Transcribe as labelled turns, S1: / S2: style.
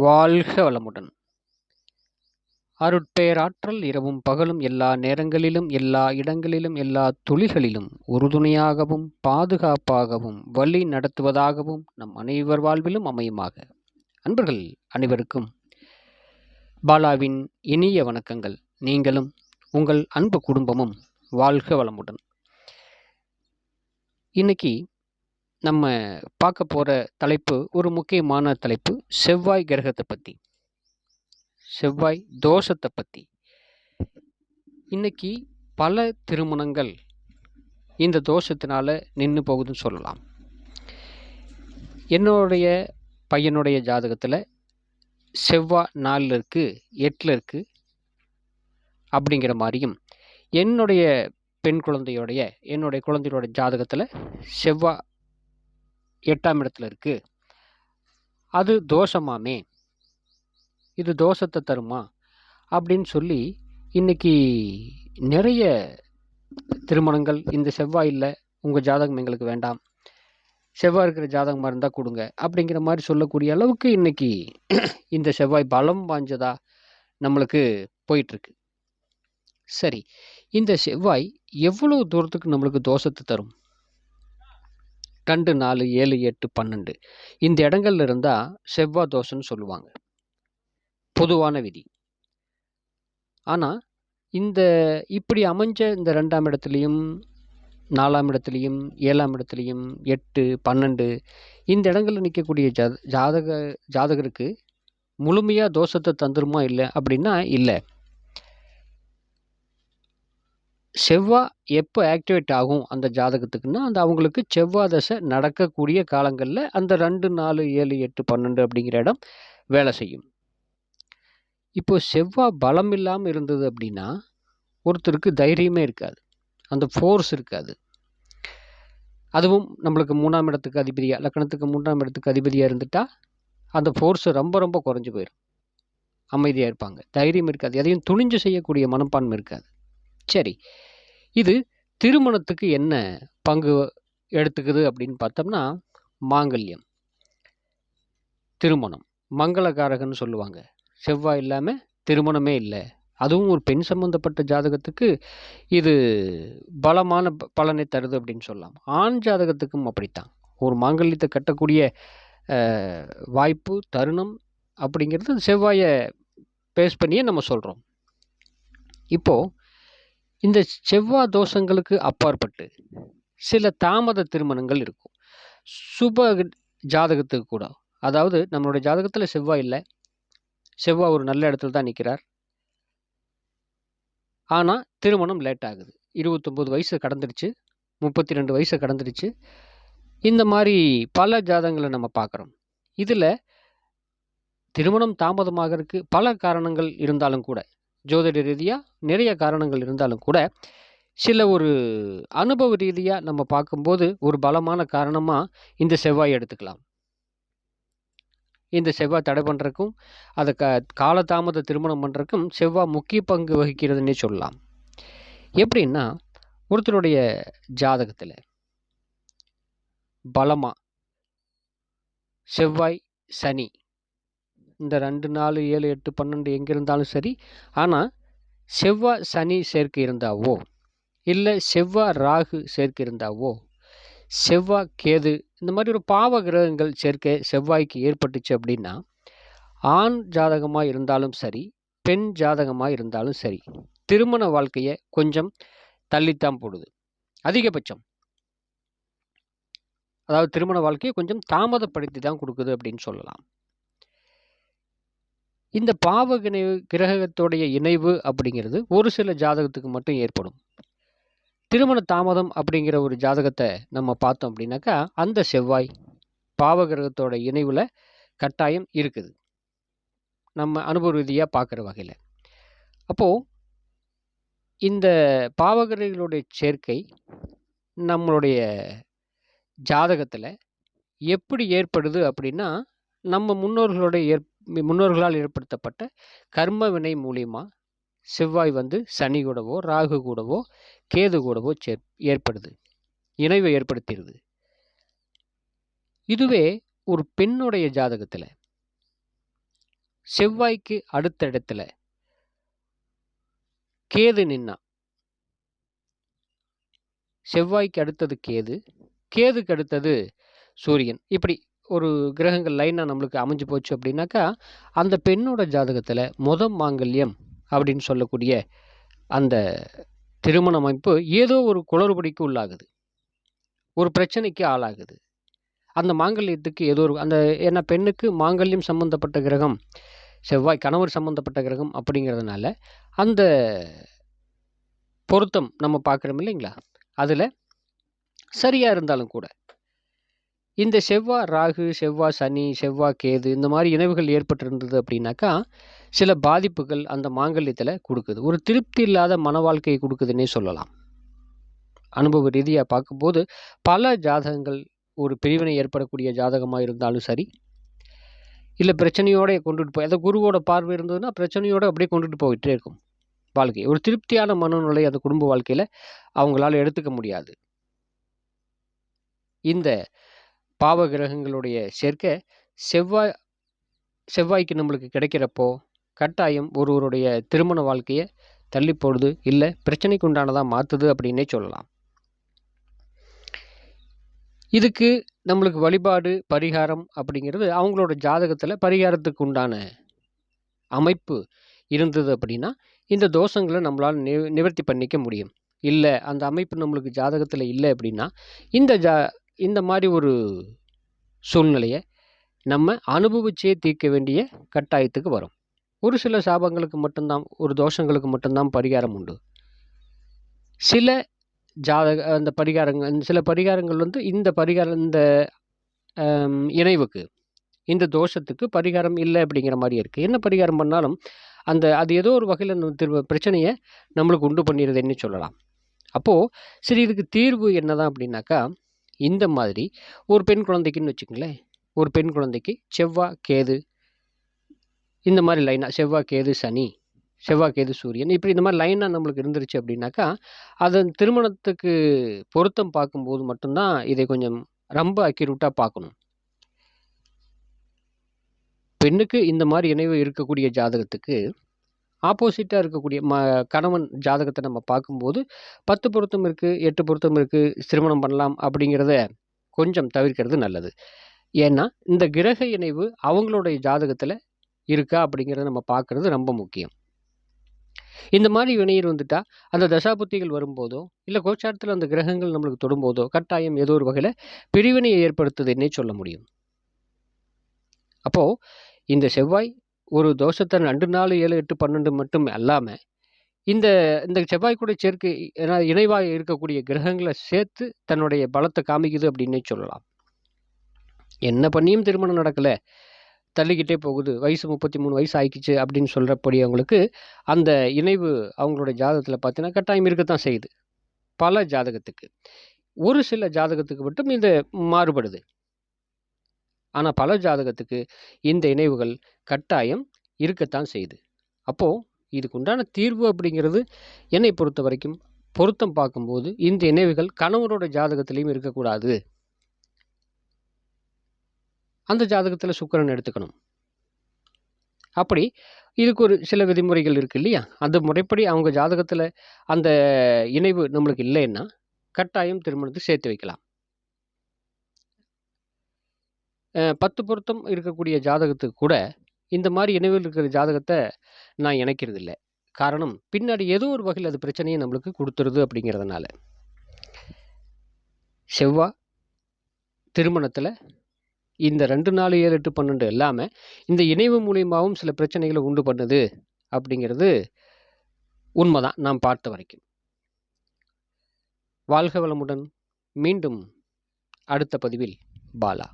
S1: வாழ்க வளமுடன். அருட்பெயராற்றல் இரவும் பகலும் எல்லா நேரங்களிலும் எல்லா இடங்களிலும் எல்லா துளிகளிலும் உறுதுணையாகவும் பாதுகாப்பாகவும் வழி நடத்துவதாகவும் நம் அனைவர் வாழ்விலும் அமையுமாக. அன்பர்கள் அனைவருக்கும் பாலாவின் இனிய வணக்கங்கள். நீங்களும் உங்கள் அன்பு குடும்பமும் வாழ்க வளமுடன். இன்னைக்கு நம்ம பார்க்க போகிற தலைப்பு ஒரு முக்கியமான தலைப்பு செவ்வாய் கிரகத்தை பற்றி செவ்வாய் தோஷத்தை பற்றி இன்னைக்கு பல திருமணங்கள் இந்த தோஷத்தினால் நின்று போகுதுன்னு சொல்லலாம். என்னுடைய பையனுடைய ஜாதகத்தில் செவ்வாய் நாலில் இருக்குது எட்டில் இருக்குது அப்படிங்கிற மாதிரியும் என்னுடைய பெண் குழந்தையோடைய என்னுடைய குழந்தையோட ஜாதகத்தில் செவ்வாய் எட்டாம் இடத்துல இருக்குது அது தோஷமாமே. இது தோஷத்தை தருமா? அப்படின்னு சொல்லி இன்னைக்கு நிறைய திருமணங்கள் இந்த செவ்வாய் இல்லை உங்கள் ஜாதகம் எங்களுக்கு வேண்டாம். செவ்வாய் இருக்கிற ஜாதகமாக இருந்தால் கொடுங்க. அப்படிங்கிற மாதிரி சொல்லக்கூடிய அளவுக்கு இன்னைக்கு இந்த செவ்வாய் பலம் வாஞ்சதா நம்மளுக்கு போயிட்டுருக்கு. சரி இந்த செவ்வாய் எவ்வளோ தூரத்துக்கு நம்மளுக்கு தோஷத்தை தரும்? ரெண்டு நாலு ஏழு எட்டு பன்னெண்டு. இந்த இடங்கள்ல இருந்தால் செவ்வாய் தோசைன்னு சொல்லுவாங்க. பொதுவான விதி. ஆனால் இந்த இப்படி அமைஞ்ச இந்த ரெண்டாம் இடத்துலையும் நாலாம் இடத்துலையும் ஏழாம் இடத்துலையும் எட்டு பன்னெண்டு இந்த இடங்களில் நிற்கக்கூடிய ஜாத ஜாதக ஜாதகருக்கு முழுமையாக தோஷத்தை தந்துருமா இல்லை அப்படின்னா இல்லை. செவ்வாய் எப்போ ஆக்டிவேட் ஆகும் அந்த ஜாதகத்துக்குன்னா அந்த அவங்களுக்கு செவ்வாய் தசை நடக்கக்கூடிய காலங்களில் அந்த ரெண்டு நாலு ஏழு எட்டு பன்னெண்டு அப்படிங்கிற இடம் வேலை செய்யும். இப்போ செவ்வாய் பலம் இல்லாமல் இருந்தது அப்படின்னா ஒருத்தருக்கு தைரியமே இருக்காது. அந்த ஃபோர்ஸ் இருக்காது. அதுவும் நம்மளுக்கு மூணாம் இடத்துக்கு அதிபதியாக லக்கணத்துக்கு மூன்றாம் இடத்துக்கு அதிபதியாக இருந்துட்டா அந்த ஃபோர்ஸ் ரொம்ப ரொம்ப குறைஞ்சி போயிடும் அமைதியாக இருப்பாங்க. தைரியம் இருக்காது. எதையும் துணிஞ்சு செய்யக்கூடிய மனப்பான்மை இருக்காது. சரி. இது திருமணத்துக்கு என்ன பங்கு எடுத்துக்குது அப்படின்னு பார்த்தோம்னா மாங்கல்யம். திருமணம். மங்களகாரகன்னு சொல்லுவாங்க. செவ்வாய் இல்லாமல் திருமணமே இல்லை. அதுவும் ஒரு பெண் சம்பந்தப்பட்ட ஜாதகத்துக்கு இது பலமான ப- பலனை தருது அப்படின்னு சொல்லலாம். ஆண் ஜாதகத்துக்கும் அப்படித்தான். ஒரு மாங்கல்யத்தை கட்டக்கூடிய வாய்ப்பு தருணம் அப்படிங்கிறது செவ்வாயை பேஸ் பண்ணியே நம்ம சொல்கிறோம் இப்போது இந்த செவ்வாய் தோஷங்களுக்கு அப்பாற்பட்டு சில தாமத திருமணங்கள் இருக்கும். சுப ஜாதகத்துக்கு கூட. அதாவது நம்மளுடைய ஜாதகத்தில் செவ்வாய் இல்லை. செவ்வாய் ஒரு நல்ல இடத்துல தான் நிற்கிறார். ஆனால் திருமணம் லேட் ஆகுது. இருபத்தொம்போது வயசு கடந்துருச்சு முப்பத்தி ரெண்டு வயசு கடந்துருச்சு இந்த மாதிரி பல ஜாதகங்களை நம்ம பார்க்குறோம். இதில் திருமணம் தாமதமாகிறதுக்கு பல காரணங்கள் இருந்தாலும் கூட ஜோதிட ரீதியாக நிறைய காரணங்கள் இருந்தாலும் கூட சில ஒரு அனுபவ ரீதியாக நம்ம பார்க்கும்போது ஒரு பலமான காரணமாக இந்த செவ்வாய் எடுத்துக்கலாம். இந்த செவ்வாய் தடை பண்ணுறக்கும் அதை க காலதாமத திருமணம் பண்ணுறக்கும் செவ்வாய் முக்கிய பங்கு வகிக்கிறதுன்னே சொல்லலாம். எப்படின்னா ஒருத்தருடைய ஜாதகத்தில் பலமாக செவ்வாய் சனி இந்த ரெண்டு நாலு ஏழு எட்டு பன்னெண்டு எங்கே இருந்தாலும் சரி. ஆனால் செவ்வாய் சனி சேர்க்கை இருந்தாவோ? இல்லை செவ்வாய் ராகு சேர்க்கை இருந்தாவோ? செவ்வாய் கேது இந்த மாதிரி ஒரு பாவ கிரகங்கள் சேர்க்கை செவ்வாய்க்கு ஏற்பட்டுச்சு அப்படின்னா ஆண் ஜாதகமாக இருந்தாலும் சரி பெண் ஜாதகமாக இருந்தாலும் சரி திருமண வாழ்க்கையை கொஞ்சம் தள்ளித்தான் போடுது. அதிகபட்சம். அதாவது திருமண வாழ்க்கையை கொஞ்சம் தாமதப்படுத்தி தான் கொடுக்குது அப்படின்னு சொல்லலாம். இந்த பாவ கிணை கிரகத்துடைய இணைவு அப்படிங்கிறது ஒரு சில ஜாதகத்துக்கு மட்டும் ஏற்படும். திருமண தாமதம் அப்படிங்கிற ஒரு ஜாதகத்தை நம்ம பார்த்தோம் அப்படின்னாக்கா அந்த செவ்வாய் பாவ கிரகத்தோட இணைவில் கட்டாயம் இருக்குது. நம்ம அனுபவ ரீதியாக பார்க்குற வகையில். அப்போது இந்த பாவகிரகங்களுடைய சேர்க்கை நம்மளுடைய ஜாதகத்தில் எப்படி ஏற்படுது அப்படின்னா நம்ம முன்னோர்களுடைய ஏற் முன்னோர்களால் ஏற்படுத்தப்பட்ட கர்ம வினை மூலியமாக செவ்வாய் வந்து சனி கூடவோ ராகு கூடவோ கேது கூடவோ சேர் ஏற்படுது. இணைவை ஏற்படுத்திடுது இதுவே ஒரு பெண்ணுடைய ஜாதகத்தில் செவ்வாய்க்கு அடுத்த இடத்துல கேது நின்னா செவ்வாய்க்கு அடுத்தது கேது கேதுக்கு அடுத்தது சூரியன். இப்படி ஒரு கிரகங்கள் லைனாக நம்மளுக்கு அமைஞ்சு போச்சு அப்படின்னாக்கா அந்த பெண்ணோட ஜாதகத்தில் முத மாங்கல்யம் அப்படின்னு சொல்லக்கூடிய அந்த திருமண அமைப்பு ஏதோ ஒரு குளறுபடிக்கு உள்ளாகுது. ஒரு பிரச்சனைக்கு ஆளாகுது. அந்த மாங்கல்யத்துக்கு ஏதோ ஒரு அந்த ஏன்னா பெண்ணுக்கு மாங்கல்யம் சம்பந்தப்பட்ட கிரகம் செவ்வாய் கணவர் சம்பந்தப்பட்ட கிரகம் அப்படிங்கிறதுனால அந்த பொருத்தம் நம்ம பார்க்குறோம் இல்லைங்களா? அதில் சரியாக இருந்தாலும் கூட இந்த செவ்வாய் ராகு செவ்வாய் சனி செவ்வாய் கேது இந்த மாதிரி இணைவுகள் ஏற்பட்டிருந்தது அப்படின்னாக்கா சில பாதிப்புகள் அந்த மாங்கல்யத்தில் கொடுக்குது. ஒரு திருப்தி இல்லாத மன வாழ்க்கையை கொடுக்குதுன்னே சொல்லலாம். அனுபவ ரீதியாக பார்க்கும்போது பல ஜாதகங்கள் ஒரு பிரிவினை ஏற்படக்கூடிய ஜாதகமாக இருந்தாலும் சரி இல்லை பிரச்சனையோட கொண்டுட்டு போய் அதை குருவோட பார்வை இருந்ததுன்னா பிரச்சனையோட அப்படியே கொண்டுட்டு போயிட்டே இருக்கும் வாழ்க்கை ஒரு திருப்தியான மனநிலை அந்த குடும்ப வாழ்க்கையில் அவங்களால எடுத்துக்க முடியாது. இந்த பாவ கிரகங்களுடைய சேர்க்கை செவ்வாய் செவ்வாய்க்கு நம்மளுக்கு கிடைக்கிறப்போ கட்டாயம் ஒருவருடைய திருமண வாழ்க்கையை தள்ளி போடுது இல்லை பிரச்சனைக்கு உண்டானதாக மாற்றுது அப்படின்னே சொல்லலாம். இதுக்கு நம்மளுக்கு வழிபாடு பரிகாரம் அப்படிங்கிறது அவங்களோட ஜாதகத்தில் பரிகாரத்துக்கு உண்டான அமைப்பு இருந்தது அப்படின்னா இந்த தோஷங்களை நம்மளால் நி நிவர்த்தி பண்ணிக்க முடியும். இல்லை அந்த அமைப்பு நம்மளுக்கு ஜாதகத்தில் இல்லை அப்படின்னா இந்த ஜா இந்த மாதிரி ஒரு சூழ்நிலையை நம்ம அனுபவிச்சே தீர்க்க வேண்டிய கட்டாயத்துக்கு வரும். ஒரு சில சாபங்களுக்கு மட்டும்தான் ஒரு தோஷங்களுக்கு மட்டும்தான் பரிகாரம் உண்டு. சில ஜாதக அந்த பரிகாரங்கள் சில பரிகாரங்கள் வந்து இந்த பரிகாரம் இந்த இணைவுக்கு இந்த தோஷத்துக்கு பரிகாரம் இல்லை அப்படிங்கிற மாதிரி இருக்குது என்ன பரிகாரம் பண்ணாலும் அந்த அது ஏதோ ஒரு வகையில் திரும்ப பிரச்சனையை நம்மளுக்கு உண்டு பண்ணிடுதுன்னு சொல்லலாம். அப்போது சரி இதுக்கு தீர்வு என்னதான் அப்படின்னாக்கா இந்த மாதிரி ஒரு பெண் குழந்தைக்குன்னு வச்சுக்கங்களேன். ஒரு பெண் குழந்தைக்கு செவ்வாய் கேது இந்த மாதிரி லைனாக செவ்வாய் கேது சனி செவ்வாய் கேது சூரியன் இப்படி இந்த மாதிரி லைனாக நம்மளுக்கு இருந்துருச்சு அப்படின்னாக்கா அதன் திருமணத்துக்கு பொருத்தம் பார்க்கும்போது மட்டும்தான் இதை கொஞ்சம் ரொம்ப அக்யூரேட்டாக பார்க்கணும். பெண்ணுக்கு இந்த மாதிரி இணைவு இருக்கக்கூடிய ஜாதகத்துக்கு ஆப்போசிட்டாக இருக்கக்கூடிய ம கணவன் ஜாதகத்தை நம்ம பார்க்கும்போது பத்து பொருத்தம் இருக்குது எட்டு பொருத்தம் இருக்குது திருமணம் பண்ணலாம் அப்படிங்கிறத கொஞ்சம் தவிர்க்கிறது நல்லது. ஏன்னா இந்த கிரக இணைவு அவங்களுடைய ஜாதகத்தில் இருக்கா அப்படிங்கிறத நம்ம பார்க்குறது ரொம்ப முக்கியம். இந்த மாதிரி வினையர் வந்துட்டால் அந்த தசாபுத்திகள் வரும்போதோ இல்லை கோச்சாரத்தில் அந்த கிரகங்கள் நம்மளுக்கு தொடும்போதோ கட்டாயம் ஏதோ ஒரு வகையில் பிரிவினையை ஏற்படுத்துதுன்னே சொல்ல முடியும். அப்போது இந்த செவ்வாய் ஒரு தோஷத்தை ரெண்டு நாலு ஏழு எட்டு பன்னெண்டு மட்டும் அல்லாமல் இந்த இந்த செவ்வாய் கூட சேர்க்கை ஏன்னா இணைவாக இருக்கக்கூடிய கிரகங்களை சேர்த்து தன்னுடைய பலத்தை காமிக்குது அப்படின்னே சொல்லலாம். என்ன பண்ணியும் திருமணம் நடக்கலை. தள்ளிக்கிட்டே போகுது. வயசு முப்பத்தி மூணு வயசு ஆயிக்கிச்சு அப்படின்னு சொல்கிறபடியவங்களுக்கு அந்த இணைவு அவங்களோட ஜாதகத்தில் பார்த்தீங்கன்னா கட்டாயம் இருக்கத்தான் செய்யுது. பல ஜாதகத்துக்கு. ஒரு சில ஜாதகத்துக்கு மட்டும் இது மாறுபடுது. ஆனால் பல ஜாதகத்துக்கு இந்த இணைவுகள் கட்டாயம் இருக்கத்தான் செய்யுது. அப்போது இதுக்கு உண்டான தீர்வு அப்படிங்கிறது என்னை பொறுத்த வரைக்கும் பொருத்தம் பார்க்கும்போது இந்த இணைவுகள் கணவரோட ஜாதகத்திலையும் இருக்கக்கூடாது. அந்த ஜாதகத்தில் சுக்கரன் எடுத்துக்கணும். அப்படி இதுக்கு ஒரு சில விதிமுறைகள் இருக்குது இல்லையா? அந்த முறைப்படி அவங்க ஜாதகத்தில் அந்த இணைவு நம்மளுக்கு இல்லைன்னா கட்டாயம் திருமணத்துக்கு சேர்த்து வைக்கலாம். பத்து பொருத்தம் இருக்கக்கூடிய ஜாதகத்துக்கு கூட இந்த மாதிரி இணைவில் இருக்கிற ஜாதகத்தை நான் இணைக்கிறது இல்லை காரணம் பின்னாடி ஏதோ ஒரு வகையில் அது பிரச்சனையை நம்மளுக்கு கொடுத்துருது அப்படிங்கிறதுனால. செவ்வாய் திருமணத்தில் இந்த ரெண்டு நாலு ஏழு எட்டு பன்னெண்டு இல்லாமல் இந்த இணைவு மூலியமாகவும் சில பிரச்சனைகளை உண்டு பண்ணுது அப்படிங்கிறது உண்மைதான் நாம் பார்த்த வரைக்கும். வாழ்க வளமுடன் மீண்டும் அடுத்த பதிவில் பாலா.